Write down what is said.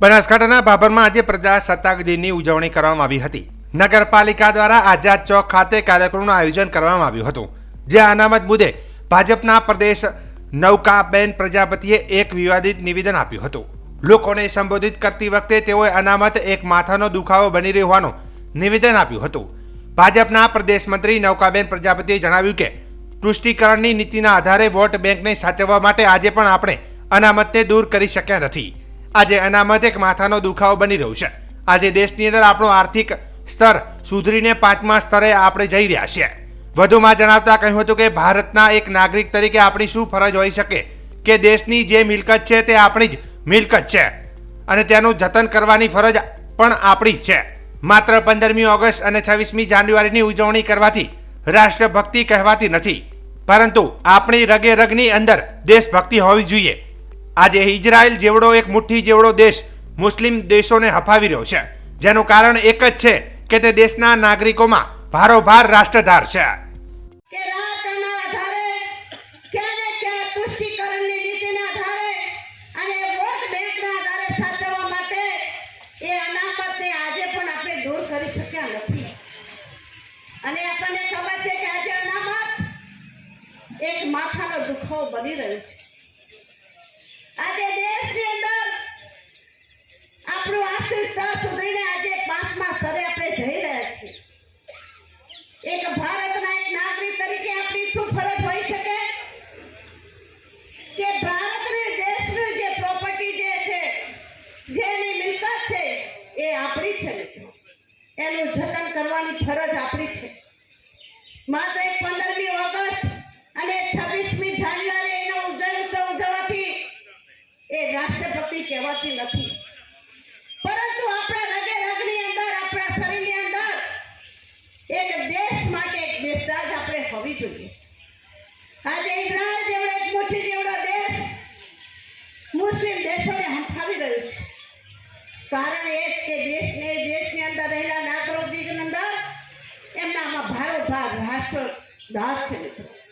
બનાસકાંઠાના ભાભરમાં આજે પ્રજાસત્તાક દિનની ઉજવણી કરવામાં આવી હતી. નગરપાલિકા દ્વારા આઝાદ ચોક ખાતે કાર્યક્રમનું આયોજન કરવામાં આવ્યું હતું. જે અનામત મુદ્દે ભાજપના પ્રદેશ નૌકાબેન પ્રજાપતિએ એક વિવાદિત નિવેદન આપ્યું હતું. લોકોને સંબોધિત કરતી વખતે તેઓએ અનામત એક માથાનો દુખાવો બની રહ્યો નિવેદન આપ્યું હતું. ભાજપના પ્રદેશ મંત્રી નૌકાબેન પ્રજાપતિએ જણાવ્યું કે, તૃષ્ટિકરણની નીતિના આધારે વોટ બેંકને સાચવવા માટે આજે પણ આપણે અનામતને દૂર કરી શક્યા નથી. આજે અનામત એક માથાનો દુખાવો બની રહ્યું છે. આજે દેશની અંદર આપણું આર્થિક સ્તર સુધરીને પાંચમા સ્તરે આપણે જઈ રહ્યા છીએ. વધુમાં જણાવતા કહ્યું હતું કે ભારતના એક નાગરિક તરીકે આપણી શું ફરજ હોઈ શકે? કે દેશની જે મિલકત છે તે આપણી જ મિલકત છે. અને તેનું જતન કરવાની ફરજ પણ આપણી જ છે. માત્ર પંદરમી ઓગસ્ટ અને છવ્વીસમી જાન્યુઆરીની ઉજવણી કરવાથી રાષ્ટ્રભક્તિ કહેવાતી નથી. પરંતુ આપણી રગે રગની અંદર દેશભક્તિ હોવી જોઈએ. આજે ઇઝરાયલ જેવડો એક મુઠ્ઠી જેવડો દેશ મુસ્લિમ દેશોને હફાવી રહ્યો છે. જેનું કારણ એક જ છે કે તે દેશના નાગરિકોમાં ભારોભાર રાષ્ટ્રધાર છે. એક માથાનો દુખાવો બની રહ્યો છે. આજે દેશની અંદર આપણું આર્થિક સ્તર સુધરીને આજે પાંચમા સ્તરે આપણે જઈ રહ્યા છીએ. એક ભારતના એક નાગરિક તરીકે આપણી શું ફરજ હોઈ શકે? કે ભારતની દેશની જે પ્રોપર્ટી જે છે, જેની મિલકત છે, એ આપણી છે એનું જતન કરવાની ફરજ આપણી છે. માત્ર એક પંદરમી એ રાષ્ટ્રભક્તિ કહેવાતી નથી. પરંતુ આપણા રગે રગની અંદર, આપણા શરીરની અંદર એક દેશ માટે એક દેશરાજ આપણે હોવી જોઈએ. આજે ઇઝરાયલ જેવડો એક મુઠ્ઠી જેવડો દેશ મુસ્લિમ દેશોને હંફાવી રહ્યું છે. કારણ એ જ કે દેશને, દેશની અંદર રહેલા નાગરિકની અંદર એમનામાં ભારોભાર રાષ્ટ્ર દાસ છે મિત્રો.